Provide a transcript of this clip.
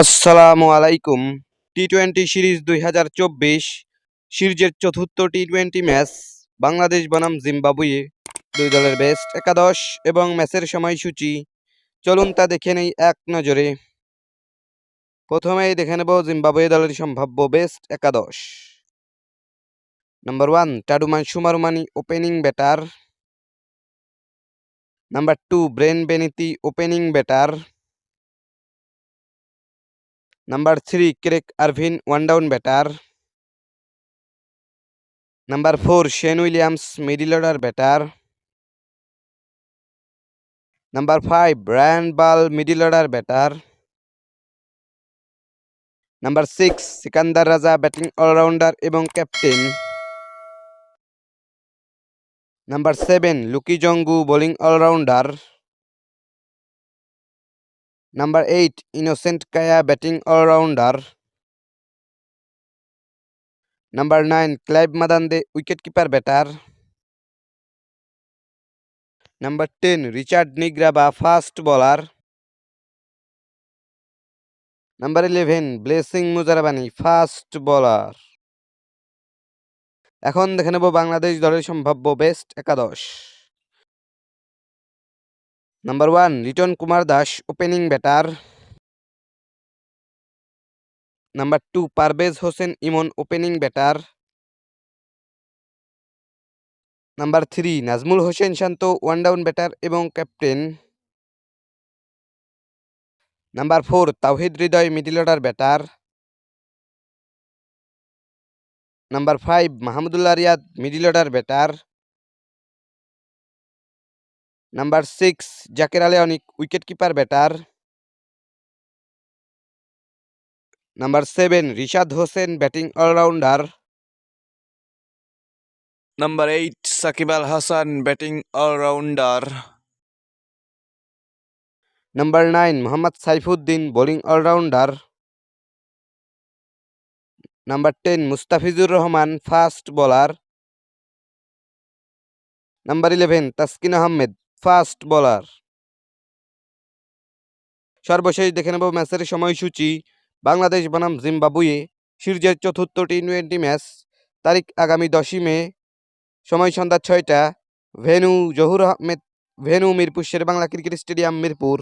আসসালামু আলাইকুম। T twenty series দুই হাজার চব্বিশ সিরিজের চতুর্থ টি টোয়েন্টি ম্যাচ বাংলাদেশ বনাম জিম্বাবুয়ে। দুই দলের বেস্ট একাদশ এবং ম্যাচের সময়সূচি। চলুন তা দেখে নেই এক নজরে। প্রথমেই দেখে নেব জিম্বাবুয়ে দলের সম্ভাব্য বেস্ট একাদশ। Number one Tadiwanashe Marumani opening batter number two Brian Bennett opening batter number three Craig Ervine one down batter number four Sean Williams middle order batter number five Brian Bal middle order batter number six Sikandar Raza batting allrounder এবং captain number seven Luke Jongwe bowling allrounder number eight Innocent Kaia batting allrounder number nine Clive Madande wicket keeper batter number ten Richard Ngarava fast bowler number eleven Blessing Muzarabani fast bowler এখন দেখে নেব বাংলাদেশ দলের সম্ভাব্য best একাদশ। Number one Liton Kumar Das opening batter number two Parvez Hossain Emon opening batter number three Najmul Hossain Shanto one down batter এবং captain number four Towhid Hridoy middle order batter number five Mahmudullah Riyad middle order batter number six Jaker Ali Anik wicket keeper batter number seven Rishad Hossain batting allrounder number eight Shakib Al Hasan batting allrounder number nine Mohammad Saifuddin bowling allrounder number ten Mustafizur Rahman fast bowler number eleven Taskin Ahmed fast bowler. সর্বশেষ দেখে নেব ম্যাচের সময়সূচি। বাংলাদেশ বনাম Zimbabwe. সিরিজের চতুর্থ T twenty match. তারিখ আগামী দশই মে, সময় সন্ধ্যা ছয়টা। Venue Zahur Ahmed, venue Mirpur Sher Bangla cricket stadium Mirpur.